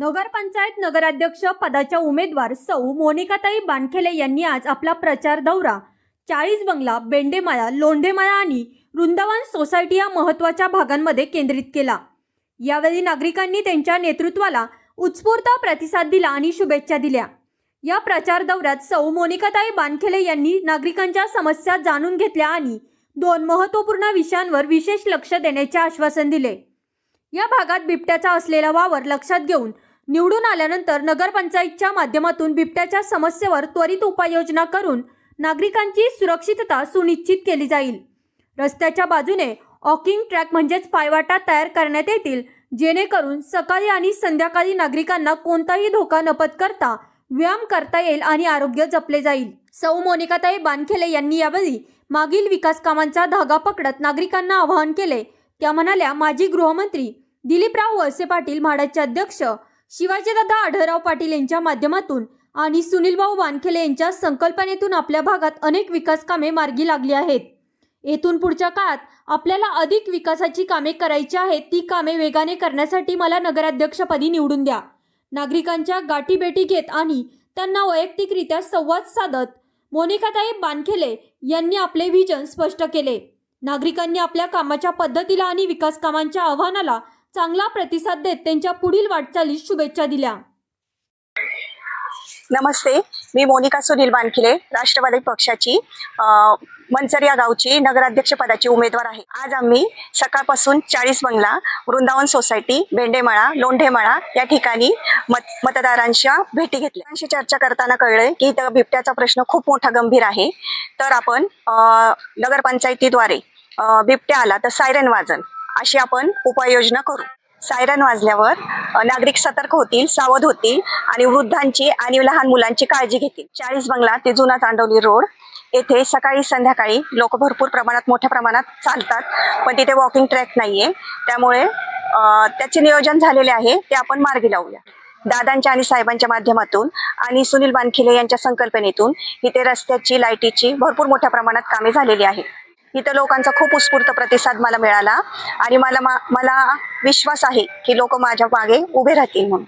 नगरपंचायत नगराध्यक्ष पदाच्या उमेदवार सौ मोनिकाताई बानखेले यांनी आज आपला प्रचार दौरा. चाळीस बंगला बेंडेमाळा लोंढेमाळा आणि वृंदावन सोसायटी या महत्त्वाच्या भागांमध्ये केंद्रित केला. यावेळी नागरिकांनी त्यांच्या नेतृत्वाला उत्स्फूर्त प्रतिसाद दिला आणि शुभेच्छा दिल्या. या प्रचार दौऱ्यात सौ मोनिकाताई बानखेले यांनी नागरिकांच्या समस्या जाणून घेतल्या आणि दोन महत्त्वपूर्ण विषयांवर विशेष लक्ष देण्याचे आश्वासन दिले. या भागात बिबट्याचा असलेला वावर लक्षात घेऊन निवडून आल्यानंतर नगरपंचायतच्या माध्यमातून बिबट्याच्या समस्येवर त्वरित उपाययोजना करून नागरिकांची सुरक्षितता सुनिश्चित केली जाईल. रस्त्याच्या बाजूने ऑकिंग ट्रॅक म्हणजेच पायवाटा तयार करण्यात येतील जेणेकरून सकाळी आणि संध्याकाळी नागरिकांना कोणताही धोका नपत करता व्यायाम करता येईल आणि आरोग्य जपले जाईल. सौ मोनिकाताई बानखेले यांनी यावेळी मागील विकास कामांचा धागा पकडत नागरिकांना आवाहन केले. त्या म्हणाल्या माजी गृहमंत्री दिलीपराव वळसे पाटील म्हाडाचे अध्यक्ष शिवाजीदादा आढळराव पाटील यांच्या माध्यमातून आणि सुनीलभाऊ वानखेले यांच्या संकल्पनेतून आपल्या भागात अनेक विकास कामे मार्गी लागली आहेत. येथून पुढच्या काळात आपल्याला अधिक विकासाची कामे करायची आहेत ती कामे वेगाने करण्यासाठी मला नगराध्यक्षपदी निवडून द्या. नागरिकांच्या गाठीभेटी घेत आणि त्यांना वैयक्तिकरित्या संवाद साधत मोनिकाताई बानखेले यांनी आपले व्हिजन स्पष्ट केले. नागरिकांनी आपल्या कामाच्या पद्धतीला आणि विकास कामांच्या आव्हानाला चांगला प्रतिसाद देत त्यांच्या पुढील वाटचालीस शुभेच्छा दिल्या. नमस्ते मी मोनिका सुनील बानखिले राष्ट्रवादी पक्षाची मंचर या गावची नगराध्यक्ष पदाची उमेदवार आहे. आज आम्ही सकाळपासून चाळीस बंगला वृंदावन सोसायटी भेंडेमळा लोंढेमळा या ठिकाणी मत मतदारांच्या भेटी घेतल्या. चर्चा करताना कळले की इथं बिबट्याचा प्रश्न खूप मोठा गंभीर आहे. तर आपण नगरपंचायतीद्वारे बिबट्या आला तर सायरन वाजन. अशी आपण उपाययोजना करू. सायरन वाजल्यावर नागरिक सतर्क होतील सावध होतील आणि वृद्धांची आणि लहान मुलांची काळजी घेतील. चाळीस बंगला ते जुना तांडवली रोड येथे सकाळी संध्याकाळी लोक भरपूर प्रमाणात मोठ्या प्रमाणात चालतात. पण तिथे वॉकिंग ट्रॅक नाहीये. त्यामुळे त्याचे नियोजन झालेले आहे. ते आपण मार्गी लावूया. दादांच्या आणि साहेबांच्या माध्यमातून आणि सुनील बानखिले यांच्या संकल्पनेतून इथे रस्त्याची लाईटीची भरपूर मोठ्या प्रमाणात कामे झालेली आहेत. इथं लोकांचा खूप उत्स्फूर्त प्रतिसाद मला मिळाला. आणि मला मला विश्वास आहे की लोक माझ्या मागे उभे राहतील म्हणून.